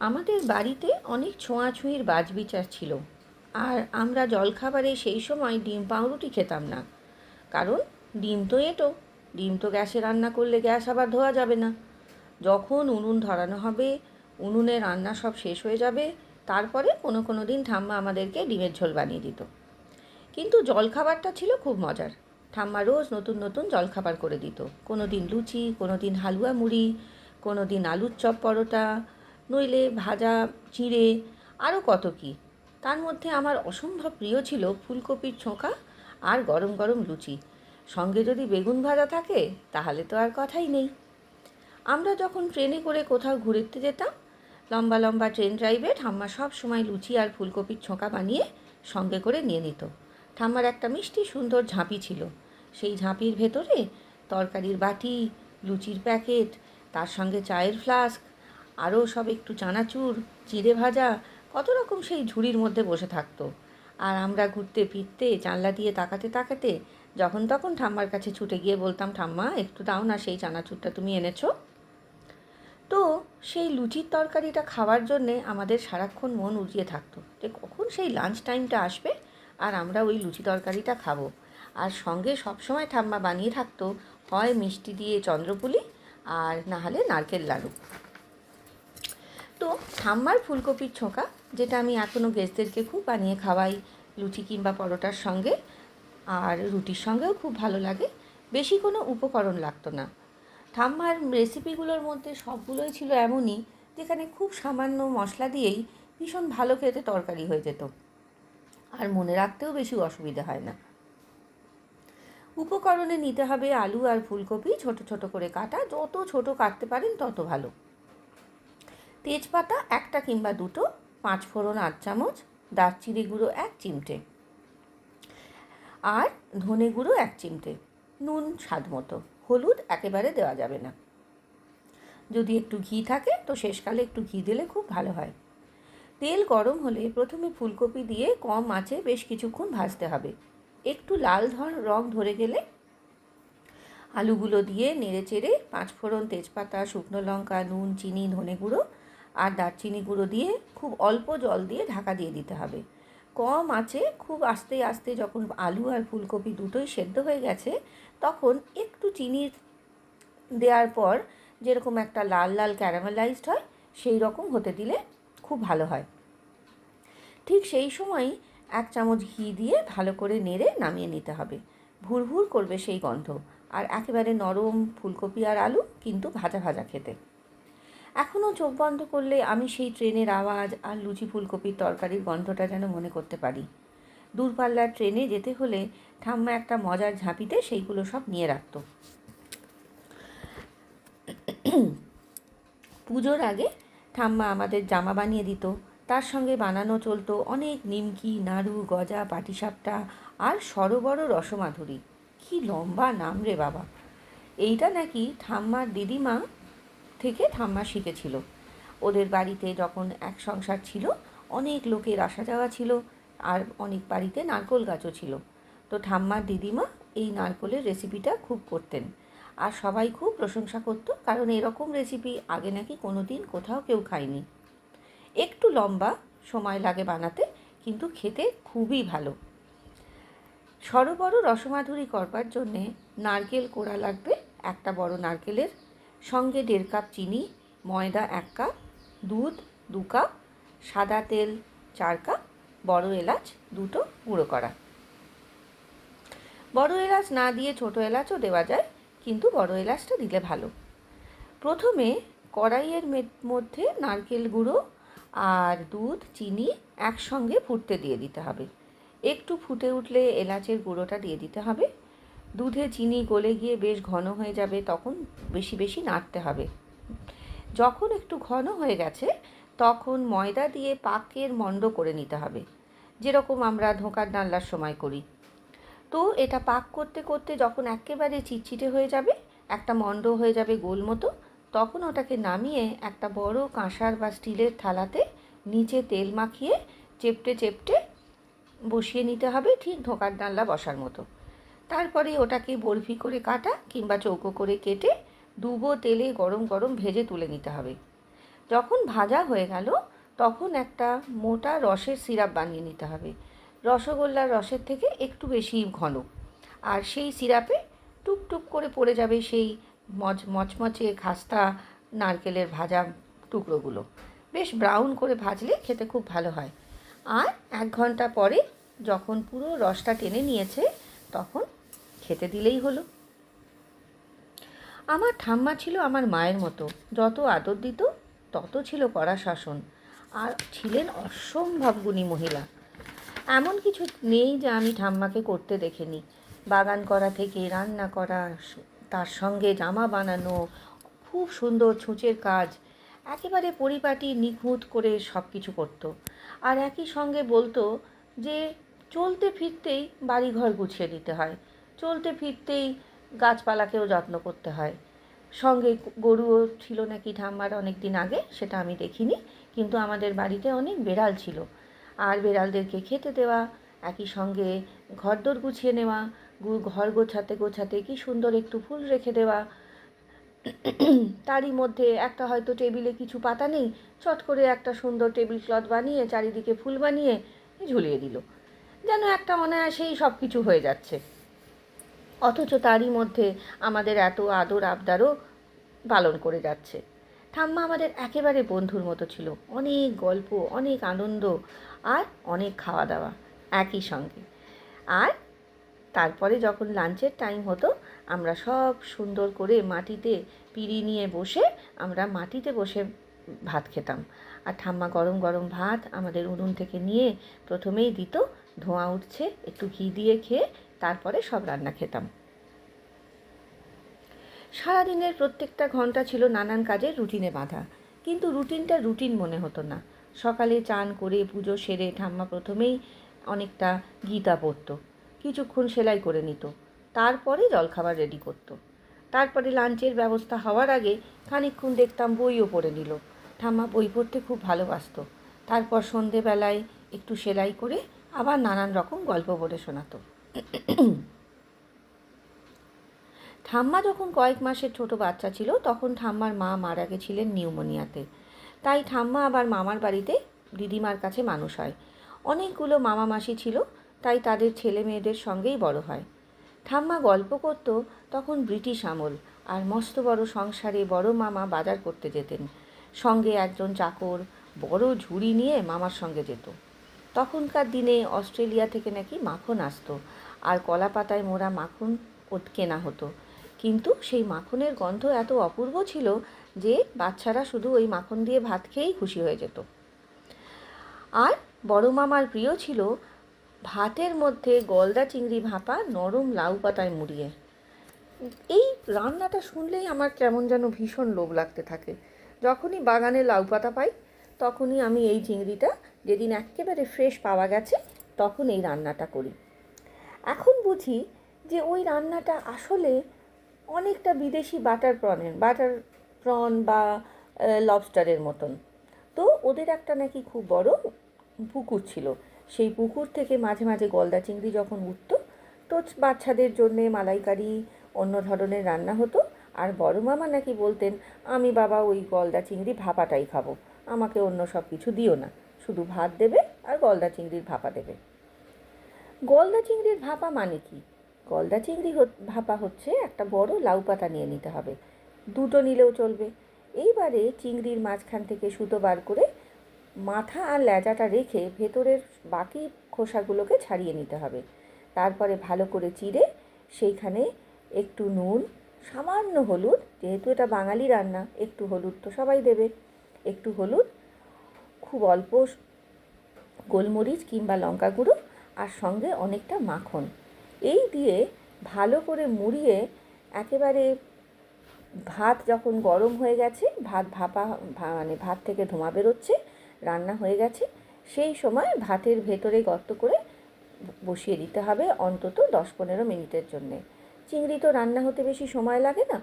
আমাদের বাড়িতে অনেক ছোঁয়াছুঁয়ির বাজবিচার ছিল। আর আমরা জলখাবারে সেই সময় ডিম পাউরুটি খেতাম না। কারণ ডিম তো এঁটো, ডিম তো গ্যাসে রান্না করলে গ্যাস আবার ধোয়া যাবে না। যখন উনুন ধরানো হবে, উনুনে রান্না সব শেষ হয়ে যাবে, তারপরে কোনো কোনো দিন ঠাম্মা আমাদেরকে ডিমের ঝোল বানিয়ে দিত। কিন্তু জলখাবারটা ছিল খুব মজার। ঠাম্মা রোজ নতুন নতুন জলখাবার করে দিত। কোনো দিন লুচি কোনো দিন হালুয়া মুড়ি কোনো দিন আলুর চপ পরোটা নইলে ভাজা চিঁড়ে আরও কত কী। তার মধ্যে আমার অসম্ভব প্রিয় ছিল ফুলকপির ছোঁকা আর গরম গরম লুচি। সঙ্গে যদি বেগুন ভাজা থাকে, তাহলে তো আর কথাই নেই। আমরা যখন ট্রেনে করে কোথাও ঘুরতে যেতাম, লম্বা লম্বা ট্রেন ড্রাইভে ঠাম্মা সব সময় লুচি আর ফুলকপির ছোঁকা বানিয়ে সঙ্গে করে নিয়ে নিত। ঠাম্মার একটা মিষ্টি সুন্দর ঝাঁপি ছিল। সেই ঝাঁপির ভেতরে তরকারির বাটি, লুচির প্যাকেট, তার সঙ্গে চায়ের ফ্লাস্ক আরও সব একটু চানাচুর, চিড়ে ভাজা, কত রকম সেই ঝুড়ির মধ্যে বসে থাকতো। আর আমরা ঘুরতে ফিরতে জানলা দিয়ে তাকাতে তাকাতে যখন তখন ঠাম্মার কাছে ছুটে গিয়ে বলতাম, ঠাম্মা, একটু দাও না, সেই চানাচুরটা তুমি এনেছো। তো সেই লুচির তরকারিটা খাওয়ার জন্যে আমাদের সারাক্ষণ মন উজিয়ে থাকতো যে কখন সেই লাঞ্চ টাইমটা আসবে আর আমরা ওই লুচি তরকারিটা খাব। আর সঙ্গে সবসময় ঠাম্মা বানিয়ে থাকতো, হয় মিষ্টি দিয়ে চন্দ্রপুলি আর না হলে নারকেল লাড়ু। তো ঠাম্মার ফুলকপির ছোঁকা, যেটা আমি এখনও গেস্টদেরকে খুব বানিয়ে খাওয়াই লুচি কিংবা পরোটার সঙ্গে, আর রুটির সঙ্গেও খুব ভালো লাগে। বেশি কোনো উপকরণ লাগতো না। ঠাম্মার রেসিপিগুলোর মধ্যে সবগুলোই ছিল এমনই, যেখানে খুব সামান্য মশলা দিয়েই ভীষণ ভালো খেতে তরকারি হয়ে যেত। আর মনে রাখতেও বেশি অসুবিধা হয় না। উপকরণে নিতে হবে আলু আর ফুলকপি, ছোট ছোট করে কাটা, যত ছোট কাটতে পারেন তত ভালো। তেজপাতা একটা কিংবা দুটো, পাঁচ ফোড়ন আট চামচ, দারচিনি গুঁড়ো এক চিমটে। আর ধনে গুঁড়ো এক চিমটে, নুন স্বাদ মতো। হলুদ একেবারে দেওয়া যাবে না। যদি একটু ঘি থাকে, তো শেষকালে একটু ঘি দিলে খুব ভালো হয়। তেল গরম হলে প্রথমে ফুলকপি দিয়ে কম আঁচে বেশ কিছুক্ষণ ভাজতে হবে। একটু লাল ধর রং ধরে গেলে আলুগুলো দিয়ে নেড়ে চেড়ে পাঁচফোড়ন তেজপাতা, শুকনো লঙ্কা, নুন, চিনি, ধনে গুঁড়ো আর দারচিনি গুঁড়ো দিয়ে খুব অল্প জল দিয়ে ঢাকা দিয়ে দিতে হবে। কম আছে, খুব আস্তে আস্তে যখন আলু আর ফুলকপি দুটোই সেদ্ধ হয়ে গেছে, তখন একটু চিনি দেওয়ার পর যেরকম একটা লাল লাল ক্যারামেলাইজড হয়, সেই রকম হতে দিলে খুব ভালো হয়। ঠিক সেই সময় এক চামচ ঘি দিয়ে ভালো করে নেড়ে নামিয়ে নিতে হবে। ভুরভুর করবে সেই গন্ধ। আর একেবারে নরম ফুলকপি আর আলু কিন্তু ভাজা ভাজা খেতে। এখনও চোখ বন্ধ করলে আমি সেই ট্রেনের আওয়াজ আর লুচি ফুলকপির তরকারির গন্ধটা যেন মনে করতে পারি। দূরপাল্লার ট্রেনে যেতে হলে ঠাম্মা একটা মজার ঝাঁপিতে সেইগুলো সব নিয়ে রাখত। পুজোর আগে ঠাম্মা আমাদের জামা বানিয়ে দিত। তার সঙ্গে বানানো চলতো অনেক নিমকি, নাড়ু, গজা, পাটিসাপটা আর সরবড় রসমাধুরী। কি লম্বা নাম রে বাবা। এইটা নাকি ঠাম্মার দিদিমা থেকে ঠাম্মা শিখেছিল। ওদের বাড়িতে যখন এক সংসার ছিল, অনেক লোকের আসা যাওয়া ছিল আর অনেক বাড়িতে নারকোল গাছও ছিল। তো ঠাম্মার দিদিমা এই নারকোলের রেসিপিটা খুব করতেন আর সবাই খুব প্রশংসা করতো কারণ এরকম রেসিপি আগে নাকি কোনো দিন কোথাও কেউ খায়নি। একটু লম্বা সময় লাগে বানাতে, কিন্তু খেতে খুবই ভালো। সরবড় রসমাধুরি করবার জন্যে নারকেল কোড়া লাগবে, একটা বড় নারকেলের সঙ্গে দেড় কাপ চিনি, ময়দা এক কাপ, দুধ দু কাপ, সাদা তেল চার কাপ, বড় এলাচ দুটো গুঁড়ো করা। বড় এলাচ না দিয়ে ছোট এলাচও দেওয়া যায়, কিন্তু বড় এলাচটা দিলে ভালো। প্রথমে কড়াইয়ের মধ্যে নারকেল গুঁড়ো আর দুধ, চিনি একসঙ্গে ফুটতে দিয়ে দিতে হবে। একটু ফুটে উঠলে এলাচের গুঁড়োটা দিয়ে দিতে হবে। দুধে চিনি গলে গিয়ে বেশ ঘন হয়ে যাবে, তখন বেশি বেশি নাড়তে হবে। যখন একটু ঘন হয়ে গেছে, তখন ময়দা দিয়ে পাকের মণ্ড করে নিতে হবে। যেরকম আমরা ধোঁকার ডালনার সময় করি। তো এটা পাক করতে করতে যখন একেবারে চিটচিটে হয়ে যাবে, একটা মণ্ড হয়ে যাবে গোল মতো, তখন ওটাকে নামিয়ে একটা বড় কাঁসার বা স্টিলের থালাতে নিচে তেল মাখিয়ে চেপটে চেপটে বসিয়ে নিতে হবে ঠিক ধোঁকার ডাল্লা বসার মতো। তারপরে ওটাকে বরফি করে কাটা কিংবা চৌকো করে কেটে ডুবো তেলে গরম গরম ভেজে তুলে নিতে হবে। যখন ভাজা হয়ে গেল, তখন একটা মোটা রসের সিরাপ বানিয়ে নিতে হবে। রসগোল্লার রসের থেকে একটু বেশি ঘন। আর সেই সিরাপে টুকটুক করে পড়ে যাবে সেই মচ মচমচে খাস্তা নারকেলের ভাজা টুকরোগুলো। বেশ ব্রাউন করে ভাজলে খেতে খুব ভালো হয়। আর এক ঘণ্টা পরে যখন পুরো রসটা টেনে নিয়েছে, তখন খেতে দিলেই হলো। আমার ঠাম্মা ছিল আমার মায়ের মতো। যত আদর দিত, তত ছিল কড়া শাসন। আর ছিলেন অসম্ভব গুণী মহিলা। এমন কিছু নেই যে আমি ঠাম্মাকে করতে দেখিনি। বাগান করা থেকে রান্না করা, তার সঙ্গে জামা বানানো, খুব সুন্দর ছুঁচের কাজ, একেবারে পরিপাটি, নিখুঁত করে সব কিছু করতো। আর একই সঙ্গে বলতো যে, চলতে ফিরতেই বাড়িঘর গুছিয়ে দিতে হয়। চলতে ফিরতেই গাছপালাকেও যত্ন করতে হয়। সঙ্গে গরুও ছিল নাকি ঠাম্মার অনেক দিন আগে, সেটা আমি দেখিনি, কিন্তু আমাদের বাড়িতে অনেক বেড়াল ছিল। আর বেড়ালদেরকে খেতে দেওয়া, একই সঙ্গে ঘরদোর গুছিয়ে নেওয়া ঘর গোছাতে গোছাতে কি সুন্দর একটু ফুল রেখে দেওয়া। তারই মধ্যে একটা হয়তো টেবিলে কিছু পাতা নেই, চট করে একটা সুন্দর টেবিল ক্লথ বানিয়ে, চারিদিকে ফুল বানিয়ে, ঝুলিয়ে দিল। যেন একটা অনায়াসেই সব কিছু হয়ে যাচ্ছে। অথচ তারই মধ্যে আমাদের এত আদর আবদারও পালন করে যাচ্ছে। ঠাম্মা আমাদের একেবারে বন্ধুর মতো ছিল। অনেক গল্প, অনেক আনন্দ আর অনেক খাওয়া দাওয়া একই সঙ্গে। আর তারপরে যখন লাঞ্চের টাইম হতো, আমরা সব সুন্দর করে মাটিতে পিড়ি নিয়ে বসে আমরা মাটিতে বসে ভাত খেতাম। আর ঠাম্মা গরম গরম ভাত আমাদের উনুন থেকে নিয়ে প্রথমেই দিত, ধোঁয়া উঠছে, একটু ঘি দিয়ে খেয়ে তারপরে সব রান্না খেতাম। সারাদিনের প্রত্যেকটা ঘণ্টা ছিল নানান কাজের রুটিনে বাঁধা। কিন্তু রুটিনটা রুটিন মনে হতো না। সকালে চান করে পুজো সেরে ঠাম্মা প্রথমেই অনেকটা গীতা পড়তো। কিছুক্ষণ সেলাই করে নিত। তারপরে জলখাবার রেডি করতো। তারপরে লাঞ্চের ব্যবস্থা হওয়ার আগে খানিকক্ষণ দেখতাম বইও পড়ে নিল। ঠাম্মা বই পড়তে খুব ভালোবাসত। তারপর সন্ধেবেলায় একটু সেলাই করে আবার নানান রকম গল্প পড়ে শোনাতো। ঠাম্মা যখন কয়েক মাসের ছোট বাচ্চা ছিল, তখন ঠাম্মার মা মারা গেছিলেন নিউমোনিয়াতে। তাই ঠাম্মা আবার মামার বাড়িতে দিদিমার কাছে মানুষ হয়। অনেকগুলো মামা মাসি ছিল, তাই তাদের ছেলে মেয়েদের সঙ্গেই বড় হয়। ঠাম্মা গল্প করত তখন ব্রিটিশ আমল আর মস্ত বড় সংসারে বড় মামা বাজার করতে যেতেন। সঙ্গে একজন চাকর বড় ঝুড়ি নিয়ে মামার সঙ্গে যেত। তখনকার দিনে অস্ট্রেলিয়া থেকে নাকি মাখন আসতো, আর কলা পাতায় মোড়া মাখন কেনা হতো। কিন্তু সেই মাখনের গন্ধ এত অপূর্ব ছিল যে বাচ্চারা শুধু ওই মাখন দিয়ে ভাত খেয়েই খুশি হয়ে যেত। আর বড় মামার প্রিয় ছিল ভাতের মধ্যে গলদা চিংড়ি ভাপা নরম লাউ পাতায় মুড়িয়ে। এই রান্নাটা শুনলেই আমার কেমন যেন ভীষণ লোভ লাগতে থাকে। যখনই বাগানে লাউ পাতা পাই, তখনই আমি এই চিংড়িটা যেদিন একেবারে ফ্রেশ পাওয়া গেছে, তখন এই রান্নাটা করি। এখন বুঝি যে ওই রান্নাটা আসলে অনেকটা বিদেশি বাটার প্রনের, বাটার প্রন বা লবস্টারের মতন। তো ওদের একটা নাকি খুব বড় পুকুর ছিল। সেই পুকুর থেকে মাঝে মাঝে গলদা চিংড়ি যখন উঠতো, তো বাচ্চাদের জন্যে মালাইকারি, অন্য ধরনের রান্না হতো। আর বড় মামা নাকি বলতেন, আমি বাবা ওই গলদা চিংড়ি ভাপাটাই খাব। আমাকে অন্য সব কিছু দিও না। শুধু ভাত দেবে আর গলদা চিংড়ির ভাপা দেবে। গলদা চিংড়ির ভাপা মানে কি? গলদা চিংড়ি ভাপা হচ্ছে একটা বড় লাউ পাতা নিয়ে নিতে হবে। দুটো নিলেও চলবে। এইবারে চিংড়ির মাঝখান থেকে সুতো বার করে মাথা আর ল্যাজাটা রেখে ভেতরের বাকি খোসাগুলোকে ছাড়িয়ে নিতে হবে। তারপরে ভালো করে চিড়ে সেইখানে একটু নুন, সামান্য হলুদ, যেহেতু এটা বাঙালি রান্না, একটু হলুদ তো সবাই দেবে। একটু হলুদ খুব অল্প গোলমরিচ কিংবা লঙ্কা গুঁড়ো আর সঙ্গে অনেকটা মাখন। এই দিয়ে ভালো করে মুড়িয়ে একেবারে ভাত যখন গরম হয়ে গেছে, ভাত ভাপা মানে ভাত থেকে ধোঁয়া বেরোচ্ছে, রান্না হয়ে গেছে, সেই সময় ভাতের ভেতরে গর্ত করে বসিয়ে দিতে হবে অন্তত দশ পনেরো মিনিটের জন্যে। চিংড়ি তো রান্না হতে বেশি সময় লাগে না,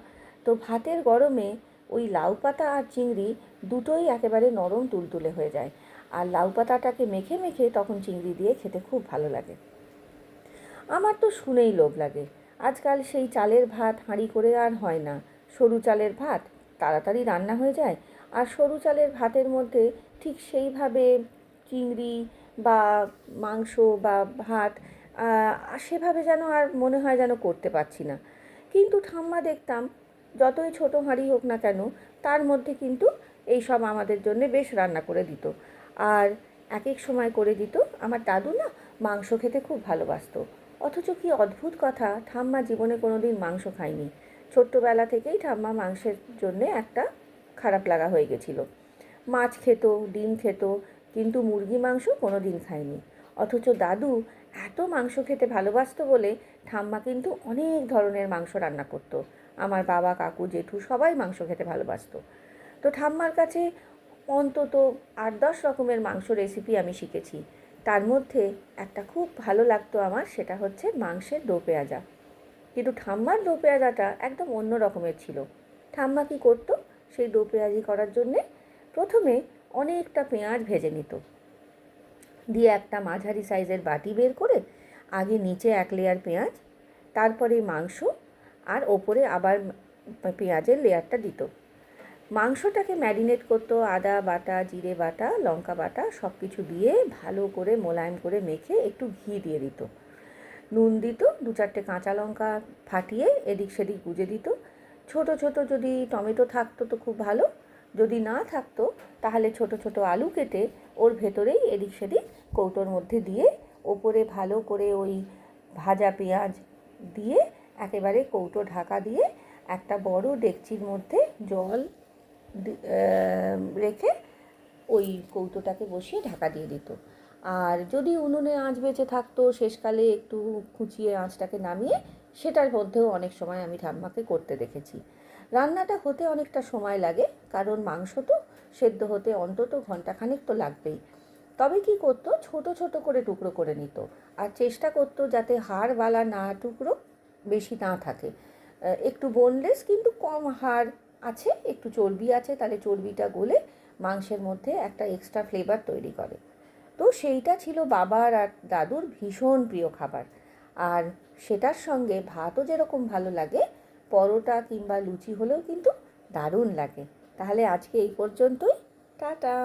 তো ভাতের গরমে ওই লাউ পাতা আর চিংড়ি দুটোই একেবারে নরম তুলতুলে হয়ে যায়। আর লাউ পাতাটাকে মেখে মেখে তখন চিংড়ি দিয়ে খেতে খুব ভালো লাগে। আমার তো শুনেই লোভ লাগে। আজকাল সেই চালের ভাত হাঁড়ি করে আর হয় না। সরু চালের ভাত তাড়াতাড়ি রান্না হয়ে যায়। আর সরু চালের ভাতের মধ্যে ঠিক সেইভাবে চিংড়ি বা মাংস বা ভাত সেভাবে যেন আর মনে হয় যেন করতে পারছি না। কিন্তু ঠাম্মা দেখতাম যতই ছোট হাঁড়ি হোক না কেন, তার মধ্যে কিন্তু এই সব আমাদের জন্য বেশ রান্না করে দিত। আর এক এক সময় করে দিত। আমার দাদু না মাংস খেতে খুব ভালোবাসতো। অথচ কি অদ্ভুত কথা, ঠাম্মা জীবনে কোনো দিন মাংস খায়নি। ছোট্টবেলা থেকেই ঠাম্মা মাংসের জন্যে একটা খারাপ লাগা হয়ে গেছিল। মাছ খেত, ডিম খেত, কিন্তু মুরগি মাংস কোনো দিন খায়নি। অথচ দাদু এত মাংস খেতে ভালোবাসতো বলে ঠাম্মা কিন্তু অনেক ধরনের মাংস রান্না করতো। আমার বাবা, কাকু, জেঠু সবাই মাংস খেতে ভালোবাসতো। তো ঠাম্মার কাছে অন্তত আট, দশ রকমের মাংস রেসিপি আমি শিখেছি। তার মধ্যে একটা খুব ভালো লাগতো আমার, সেটা হচ্ছে মাংসের দো পেঁয়াজা। কিন্তু ঠাম্মার দো পেঁয়াজাটা একদম অন্য রকমের ছিল। ঠাম্মা কী করতো? সেই দো পেঁয়াজি করার জন্যে প্রথমে অনেকটা পেঁয়াজ ভেজে নিত। দিয়ে একটা মাঝারি সাইজের বাটি বের করে আগে নিচে এক লেয়ার পেঁয়াজ, তারপরে মাংস আর ওপরে আবার পেঁয়াজের লেয়ারটা দিত। মাংসটাকে ম্যারিনেট করতো, আদা বাটা, জিরে বাটা, লঙ্কা বাটা সব কিছু দিয়ে ভালো করে মোলায়েম করে মেখে একটু ঘি দিয়ে দিত। নুন দিত, দু চারটে কাঁচা লঙ্কা ফাটিয়ে এদিক সেদিক গুজে দিত। ছোট ছোট যদি টমেটো থাকতো তো খুব ভালো, যদি না থাকতো তাহলে ছোট ছোট আলু কেটে ওর ভেতরেই এদিক সেদিক কৌটোর মধ্যে দিয়ে ওপরে ভালো করে ওই ভাজা পেঁয়াজ দিয়ে একেবারে কৌটো ঢাকা দিয়ে একটা বড় ডেকচির মধ্যে জল রেখে ওই কৌটোটাকে বসিয়ে ঢাকা দিয়ে দিত। আর যদি উনুনে আঁচ বেঁচে থাকতো, শেষকালে একটু খুঁচিয়ে আঁচটাকে নামিয়ে সেটার মধ্যেও অনেক সময় আমি ঠাম্মাকে করতে দেখেছি। রান্নাটা হতে অনেকটা সময় লাগে, কারণ মাংস তো সেদ্ধ হতে অন্তত ঘন্টাখানেক তো লাগবেই। তবে কি করতো, ছোট ছোট করে টুকরো করে নিত। আর চেষ্টা করতো যাতে হাড় বালা না টুকরো বেশি না থাকে। একটু বোনলেস কিন্তু কম হাড় আছে, একটু চর্বি আছে, তাহলে চর্বিটা গলে মাংসের মধ্যে একটা এক্সট্রা ফ্লেভার তৈরি করে। তো সেইটা ছিল বাবার আর দাদুর ভীষণ প্রিয় খাবার। আর সেটার সঙ্গে ভাতও যেরকম ভালো লাগে, পরোটা কিংবা লুচি হলেও কিন্তু দারুণ লাগে। তাহলে আজকে এই পর্যন্তই। টাটা!